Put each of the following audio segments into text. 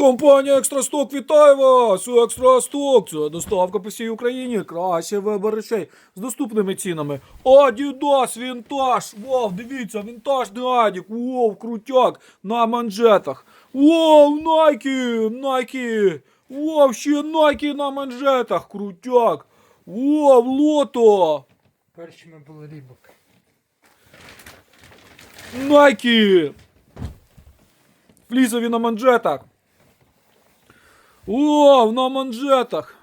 Компанія Екстрасток вітає вас! Екстрасток! Це доставка по всій Україні. Краще вибір речей з доступними цінами. Адідас, вінтаж! Вау, дивіться, вінтажний адік! Вау, крутяк! На манжетах! Вау, Найкі! Найкі! Вау, ще Найкі на манжетах! Крутяк! Вау, лото! Першими були рібок. Найкі! Флісові на манжетах. О, на манжетах.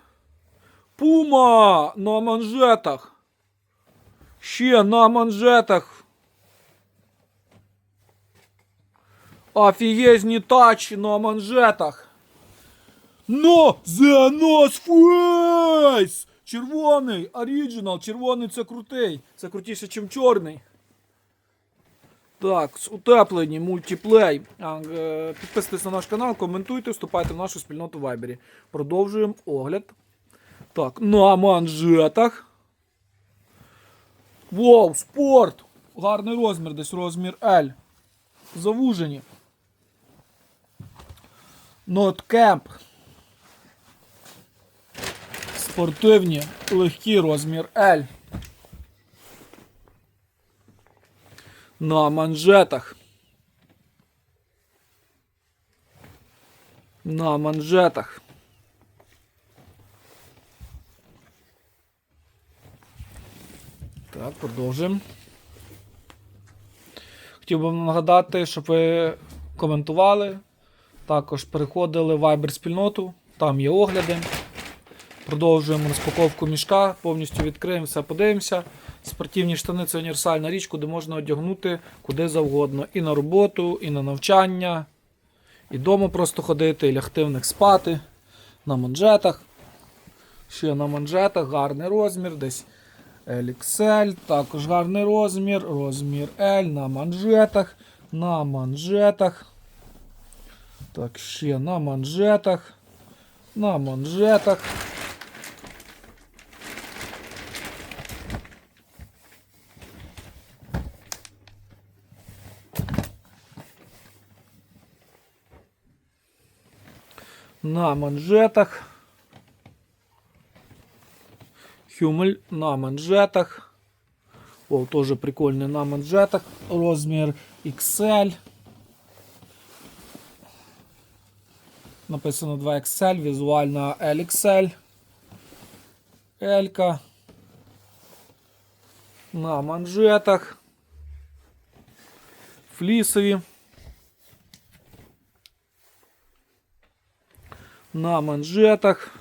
Пума на манжетах. Ще на манжетах. Офігезні тачі на манжетах. Но The North Face! Червоний, оригінал, червоний це крутий. Це крутіше, ніж чорний. Так, утеплені мультиплей. Е, Підписуйтесь на наш канал, коментуйте, вступайте в нашу спільноту в Вайбері. Продовжуємо огляд. Так, на манжетах. Вау, спорт! Гарний розмір, десь розмір L. Завужені. Ноткемп. Спортивні, легкі розмір L. На манжетах. На манжетах. Так, продовжуємо. Хотів би вам нагадати, щоб ви коментували. Також переходили в Viber спільноту, там є огляди. Продовжуємо розпаковку мішка, повністю відкриємо, все подивимося. Спортивні штани це універсальна річ, куди можна одягнути куди завгодно. І на роботу, і на навчання, і вдома просто ходити, і лягти в них спати. На манжетах. Ще на манжетах, гарний розмір, десь LXL, також гарний розмір, розмір L на манжетах, на манжетах. Так, ще на манжетах, на манжетах. на манжетах. Хюмель на манжетах. О, тоже прикольный на манжетах. Розмір XL. Написано 2XL, візуально LXL. L. На манжетах. Флісові. На манжетах.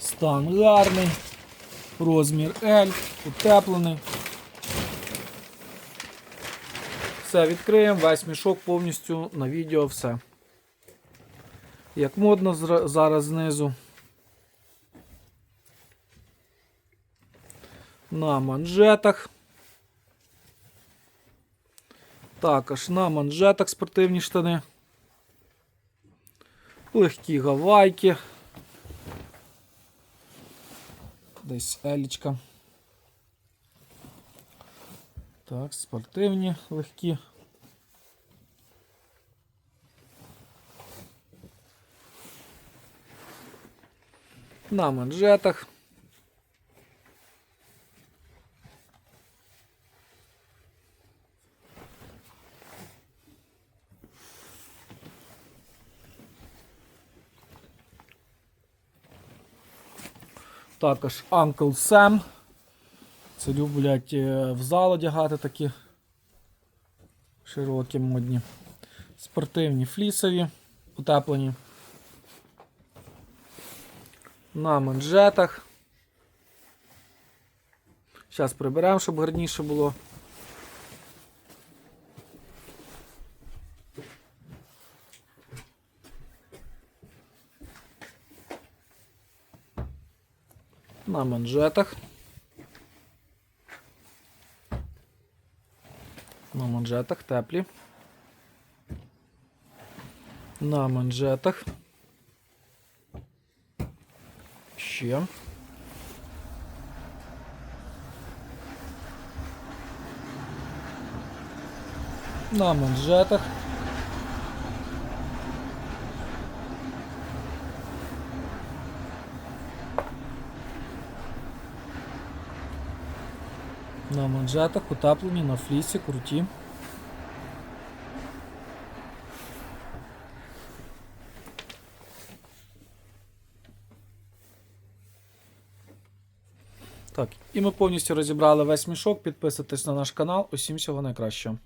Стан гарний. Розмір L, утеплений. Все, відкриємо, весь мішок повністю на відео все. Як модно зараз знизу. На манжетах. Також на манжетах спортивні штани. Легкі гавайки. Десь елічка. Так, спортивні легкі. На манжетах. Також Uncle Sam. Це люблять е, в зал одягати такі широкі модні. Спортивні флісові, утеплені. На манжетах. Зараз приберемо, щоб гарніше було. На манжетах. На манжетах теплі. На манжетах. Ще. На манжетах. На манжетах, утеплені, на флісі, круті. Так, і ми повністю розібрали весь мішок. Підписуйтесь на наш канал. Усім всього найкращого.